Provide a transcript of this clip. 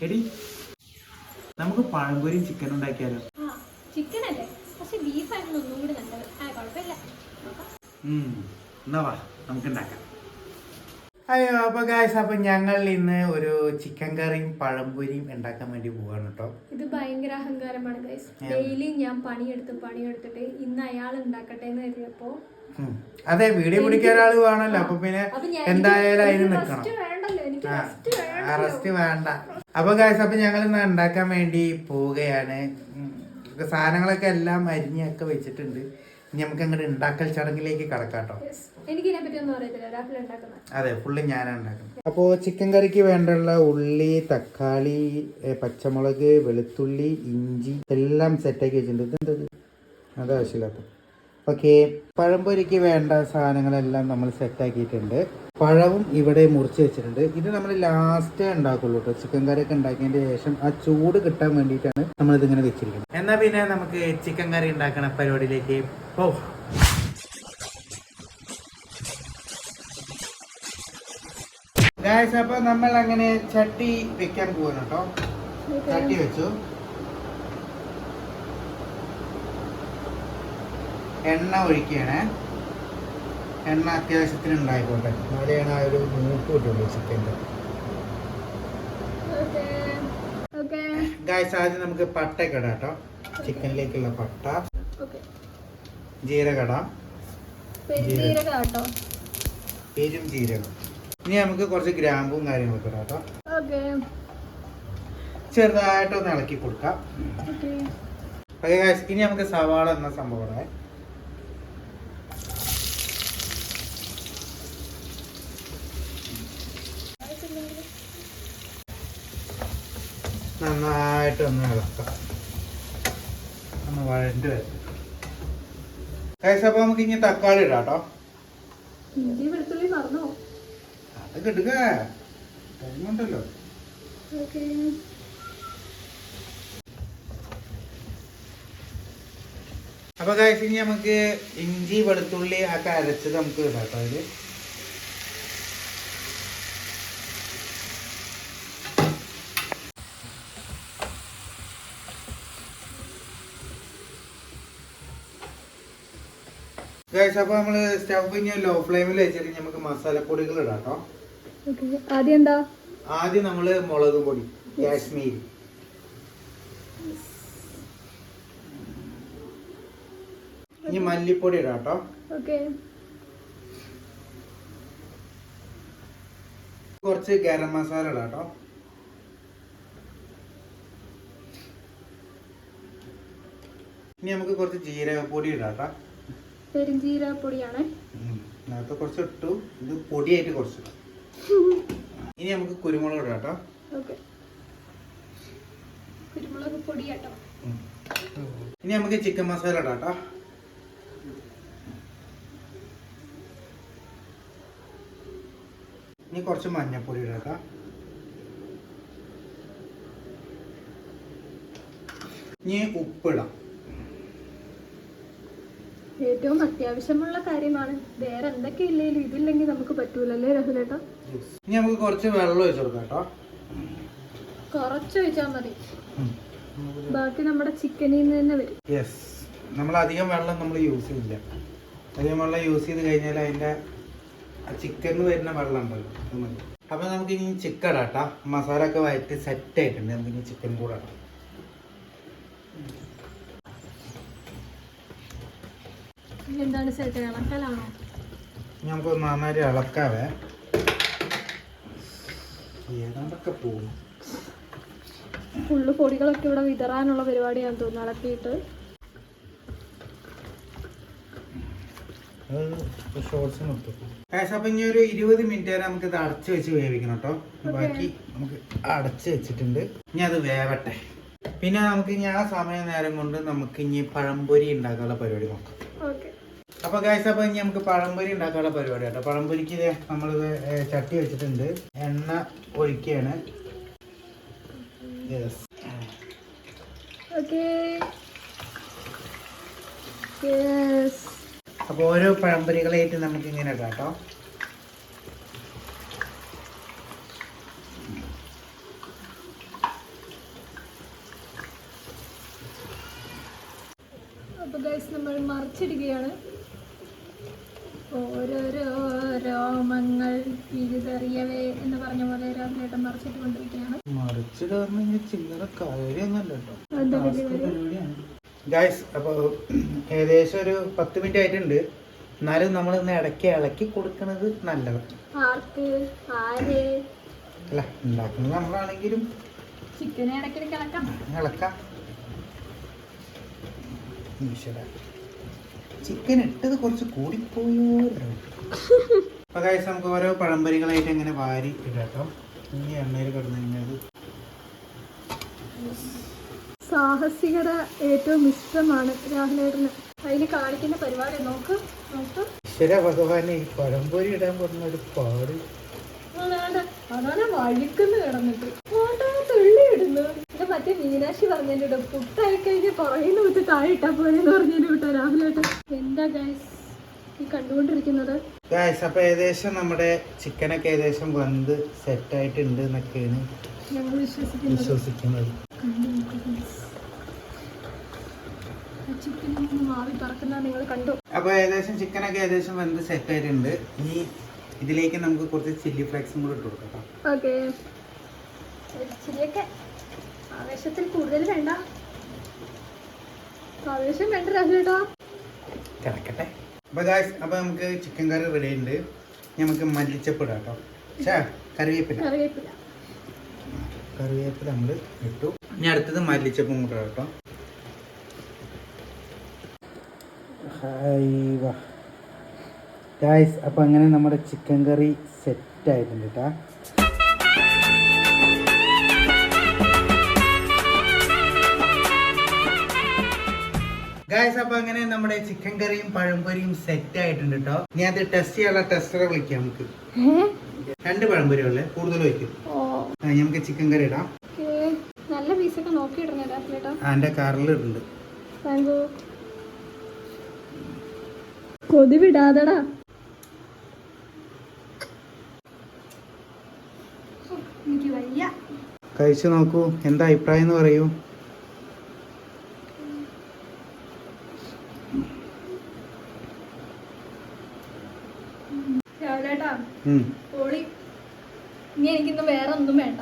എടി നമുക്ക് പഴംപൊരിയും ചിക്കൻ ഉണ്ടാക്കിയാലോ? ചിക്കൻ അല്ലേ? പക്ഷെ ബീഫായിരുന്നു ഒന്നും കൂടി നല്ലത്. ആ കുഴപ്പമില്ല. നോക്കാം. ഉം. എന്നാ വാ നമുക്ക് ഉണ്ടാക്കാം അയ്യോ അപ്പൊ ഗായ്സ് അപ്പൊ ഞങ്ങൾ ഇന്ന് ഒരു ചിക്കൻ കറിയും പഴംപൊരിയും ഉണ്ടാക്കാൻ വേണ്ടി പോവാണ് കേട്ടോ ഇത് ഭയങ്കര അഹങ്കാരമാണ് ഗൈസ് ഡെയിലി ഞാൻ പണിയെടുത്ത് പണിയെടുത്തിട്ട് ഇന്ന് അയാൾ ഉണ്ടാക്കട്ടെ എന്ന് കരുതിയപ്പോ. അതെ വീഡിയോ പിടിക്കാൻ ഒരാൾ വേണമല്ലോ. അപ്പൊ പിന്നെ എന്തായാലും അതിന് എനിക്ക് അറസ്റ്റ് വേണ്ട. അപ്പൊ ഗായ്സ് അപ്പൊ ഞങ്ങൾ ഇന്ന് ഉണ്ടാക്കാൻ വേണ്ടി പോവുകയാണ്. സാധനങ്ങളൊക്കെ എല്ലാം അരിഞ്ഞൊക്കെ വെച്ചിട്ടുണ്ട്. ഇനി നമുക്ക് അങ്ങോട്ട് ഉണ്ടാക്കൽ ചടങ്ങിലേക്ക് കടക്കാട്ടോ അതെ ഫുള്ള് ഞാനാണ് ഉണ്ടാക്കുന്നത്. അപ്പോൾ ചിക്കൻ കറിക്ക് വേണ്ടുള്ള ഉള്ളി തക്കാളി പച്ചമുളക് വെളുത്തുള്ളി ഇഞ്ചി എല്ലാം സെറ്റാക്കി വെച്ചിട്ടുണ്ട്. ഇതെന്തത് അത് ആവശ്യമില്ലാത്ത. ഓക്കെ. പഴംപൊരിക്ക് വേണ്ട സാധനങ്ങളെല്ലാം നമ്മൾ സെറ്റാക്കിയിട്ടുണ്ട് പഴവും ഇവിടെ മുറിച്ച് വെച്ചിട്ടുണ്ട്. ഇത് നമ്മൾ ലാസ്റ്റേ ഉണ്ടാക്കുള്ളൂ കേട്ടോ ചിക്കൻ കറിയൊക്കെ ഉണ്ടാക്കിയതിന്റെ ശേഷം ആ ചൂട് കിട്ടാൻ വേണ്ടിയിട്ടാണ് നമ്മൾ ഇതിങ്ങനെ വെച്ചിരിക്കുന്നത്. എന്നാ പിന്നെ നമുക്ക് ചിക്കൻ കറി ഉണ്ടാക്കണ പരിപാടിയിലേക്ക് ഓ ഗായ്സ് അപ്പൊ നമ്മൾ അങ്ങനെ ചട്ടി വെക്കാൻ പോവാണ് കേട്ടോ ചട്ടി വെച്ചു. എണ്ണ ഒഴിക്കുകയാണ്. എണ്ണ അത്യാവശ്യത്തിന് ഉണ്ടായിക്കോട്ടെ എന്നാലെയാണ് ആ ഒരു മൂക്ക് കിട്ടുള്ളൂ ചിക്കന്റെ. ഗായ്സ് ആദ്യം നമുക്ക് പട്ടയൊക്കെ ഇടാം കേട്ടോ. ചിക്കനിലേക്കുള്ള പട്ട. ജീരകട പേരും ജീരകം. ഇനി നമുക്ക് കുറച്ച് ഗ്രാമ്പും കാര്യങ്ങളൊക്കെ ഇടാം കേട്ടോ. ചെറുതായിട്ടൊന്ന് ഇളക്കി കൊടുക്കാം. ഓക്കെ. ഓക്കെ ഗായ്സ് ഇനി നമുക്ക് സവാള എന്ന സംഭവം ഇടാം. നന്നായിട്ടൊന്ന് ഇളക്കാം. ഒന്ന് വഴണ്ട് വരും അപ്പോൾ നമുക്ക് ഇനി തക്കാളി ഇടാം കേട്ടോ. ഇഞ്ചി വെളുത്തുള്ളി മറന്നോ? അത് കിട്ടുക. ടൈമുണ്ടല്ലോ അപ്പൊ ഇനി നമുക്ക് ഇഞ്ചി വെളുത്തുള്ളി ഒക്കെ അരച്ചത് നമുക്ക് ഇടാം കേട്ടോ അതിൽ ഗായ്സ് അപ്പൊ നമ്മൾ സ്റ്റവ് ഇനി ലോ ഫ്ലെയിമിൽ വെച്ചിട്ട് നമുക്ക് മസാലപ്പൊടികൾ ഇടാം കേട്ടോ ആദ്യം എന്താ? ആദ്യം നമ്മൾ മുളക് പൊടി കാശ്മീരി. ഇനി മല്ലിപ്പൊടി ഇടാം കേട്ടോ കുറച്ച് ഗരം മസാല ഇടാം കേട്ടോ ഇനി നമുക്ക് കുറച്ച് ജീരകപ്പൊടി ഇടാം കേട്ടോ പെരുംജീരക പൊടിയാണ് നേരത്തെ കുറച്ച് ഇട്ടു ഇത് പൊടിയായിട്ട് കുറച്ച് ഇനി നമുക്ക് കുരുമുളക് ഇടാം കേട്ടോ. ഓക്കെ. കുരുമുളക് പൊടി കേട്ടോ ഇനി നമുക്ക് ചിക്കൻ മസാല ഇടാം കേട്ടോ. ഇനി കുറച്ച് മഞ്ഞപ്പൊടി ഇടാം കേട്ടോ. ഇനി ഉപ്പിടാം. ഏറ്റവും അത്യാവശ്യമുള്ള കാര്യമാണ്. വേറെ എന്തൊക്കെ ഇല്ലെങ്കിലും ഇതില്ലെങ്കിൽ നമുക്ക് പറ്റൂലല്ലേ രഹുലേട്ടാ ഇനി നമുക്ക് കുറച്ച് വെള്ളം ഒഴിച്ചു കൊടുക്കാം കേട്ടോ. കുറച്ച് ഒഴിച്ചാൽ മതി. ബാക്കി നമ്മുടെ ചിക്കനിൽ നിന്ന് തന്നെ വരും. യെസ് നമ്മൾ അധികം വെള്ളം നമ്മൾ യൂസ് ചെയ്യില്ല. അധികം വെള്ളം യൂസ് ചെയ്ത് കഴിഞ്ഞാൽ അതിന്റെ ചിക്കനിൽ വരുന്ന വെള്ളം ഉണ്ടല്ലോ അത് മതി. അപ്പം നമുക്ക് ഇനി ചിക്കൻ ഇടാം കേട്ടോ. മസാല ഒക്കെ വയറ്റി സെറ്റ് ആയിട്ടുണ്ട്. നമുക്ക് ഇനി ചിക്കൻ കൂടെ ഇടാം ഇനി എന്താണ് ഇളക്കലാണോ? നമുക്ക് നന്നായി ഇളക്കാവേ. ഏതാണ്ടൊക്കെ പോകും ഫുള്ള് പൊടികളൊക്കെ ഇവിടെ വിതറാനുള്ള പരിപാടിയാണ് തോന്നുന്നു ഇളക്കിയിട്ട്. ഇനി ഒരു ഇരുപത് മിനിറ്റ് വരെ നമുക്ക് ഇത് അടച്ചു വെച്ച് വേവിക്കണം കേട്ടോ ബാക്കി നമുക്ക് അടച്ചു വെച്ചിട്ടുണ്ട്. ഇനി അത് വേവട്ടെ. പിന്നെ നമുക്ക് ഇനി ആ സമയ നേരം കൊണ്ട് നമുക്ക് ഇനി പഴംപൊരി ഉണ്ടാക്കാനുള്ള പരിപാടി നോക്കാം. ഓക്കെ. അപ്പൊ ഗായ്സ് അപ്പൊ ഇനി നമുക്ക് പഴംപൊരി ഉണ്ടാക്കാനുള്ള പരിപാടി കേട്ടോ. പഴംപൊരിക്ക് നമ്മളിത് ചട്ടി വെച്ചിട്ടുണ്ട്. എണ്ണ ഒഴിക്കുകയാണ്. യെസ് അപ്പോൾ ഓരോ പഴംപൊരികളായിട്ട് നമുക്ക് ഇങ്ങനെ ഇടാം കേട്ടോ ഗൈസ് നമ്മൾ മറിച്ചിടുകയാണ്. ഓരോരോ രോമങ്ങൾ പിഴുതെറിയവേ എന്ന് പറഞ്ഞ പോലെ രാവിലെ മറിച്ചിട്ട് കൊണ്ടിരിക്കുകയാണ്? ഗായ്സ് അപ്പോൾ ഏകദേശം ഒരു പത്ത് മിനിറ്റ് ആയിട്ടുണ്ട്. എന്നാലും നമ്മൾ ഇന്ന് ഇടയ്ക്ക് ഇളക്കി കൊടുക്കുന്നത് നല്ലത്. അല്ല ഉണ്ടാക്കുന്നത് നമ്മളാണെങ്കിലും ചിക്കനെ ഇടയ്ക്കിടയ്ക്ക് ഇളക്കാം. ഇളക്കാം. ഈശ്വര ചിക്കൻ ഇട്ടത് കുറച്ച് കൂടിപ്പോയോ അപ്പൊ ഗായ്സ് നമുക്ക് ഓരോ പഴംപൊരികളായിട്ട് ഇങ്ങനെ വാരി ഇടാട്ടോ. ഈ എണ്ണയിൽ കിടന്നു കഴിഞ്ഞാൽ സാഹസികത ഏറ്റവും ഇഷ്ടമാണ് രാഹുലേട്ടന്. അതിന് കാണിക്കുന്ന പരിപാടി നോക്ക് നോക്ക്. ഈശ്വര ഭഗവാനെ ഈ പഴംപൊരി ഇടാൻ പോകുന്ന ഒരു പാട്. അതാണ് വഴുക്കുന്ന കിടന്നിട്ട്. മീനാക്ഷി പറഞ്ഞിട്ട് പുട്ടായി കഴിഞ്ഞ് പുറകിൽ വിട്ട് താഴെ ഇട്ടാ പോയെന്ന് പറഞ്ഞതിന് വിട്ടോ രാഹുലേട്ടൻ എന്താ ഗൈസ് ഈ കണ്ടുകൊണ്ടിരിക്കുന്നത്? ഗൈസ് അപ്പൊ ഏകദേശം നമ്മുടെ ചിക്കനൊക്കെ ഏകദേശം വന്ന് സെറ്റ് ആയിട്ടുണ്ട് എന്നൊക്കെയാണ് ഞങ്ങൾ വിശ്വസിക്കുന്നത്. അപ്പൊ ഏകദേശം ചിക്കനൊക്കെ ഏകദേശം വന്ന് സെറ്റ് ആയിട്ടുണ്ട്. ഇനി ഇതിലേക്ക് നമുക്ക് കുറച്ച് ചില്ലി ഫ്ലേക്സും കൂടെ ഇട്ട് കൊടുക്കാം. ഓക്കെ ഇച്ചിരിയൊക്കെ ആവേശത്തിൽ കൂടുതൽ വേണ്ട. ആവേശം വേണ്ട രാഹുലേട്ടാ കിടക്കട്ടെ. അപ്പൊ ഗായ്സ് അപ്പൊ നമുക്ക് ചിക്കൻ കറി റെഡി ഉണ്ട്. നമുക്ക് മല്ലിച്ചപ്പ് ഇടാം കേട്ടോ ഛേ കറിവേപ്പില. കറിവേപ്പില. കറിവേപ്പില നമ്മൾ ഇട്ടു. ഇനി അടുത്തത് മല്ലിച്ചപ്പും കൂടെ കേട്ടോ. ഗായ്സ് അപ്പൊ അങ്ങനെ നമ്മുടെ ചിക്കൻ കറി സെറ്റ് ആയിട്ടുണ്ട് കേട്ടാ ഗായ്സ് അപ്പൊ അങ്ങനെ നമ്മുടെ ചിക്കൻ കറിയും പഴംപൊരിയും സെറ്റ് ആയിട്ടുണ്ട് കേട്ടോ ഞാൻ അത് ടെസ്റ്റ് ചെയ്യാനുള്ള ടെസ്റ്ററെ വിളിക്കാം നമുക്ക്. രണ്ട് പഴംപൊരി പഴംപൊരികളെ കൂടുതൽ വയ്ക്കും ഓ. ഇനി നമുക്ക് ചിക്കൻ കറി ഇടാം. നല്ല പീസൊക്കെ ആ, എന്റെ കാറിൽ ഇടുന്നുണ്ട്. കൊതി വിടാതടാ. കഴിച്ചു നോക്കൂ എന്താ അഭിപ്രായം എന്ന് പറയൂ. ഉം. പോളി ഇനി എനിക്കിന്ന് വേറെ ഒന്നും വേണ്ട.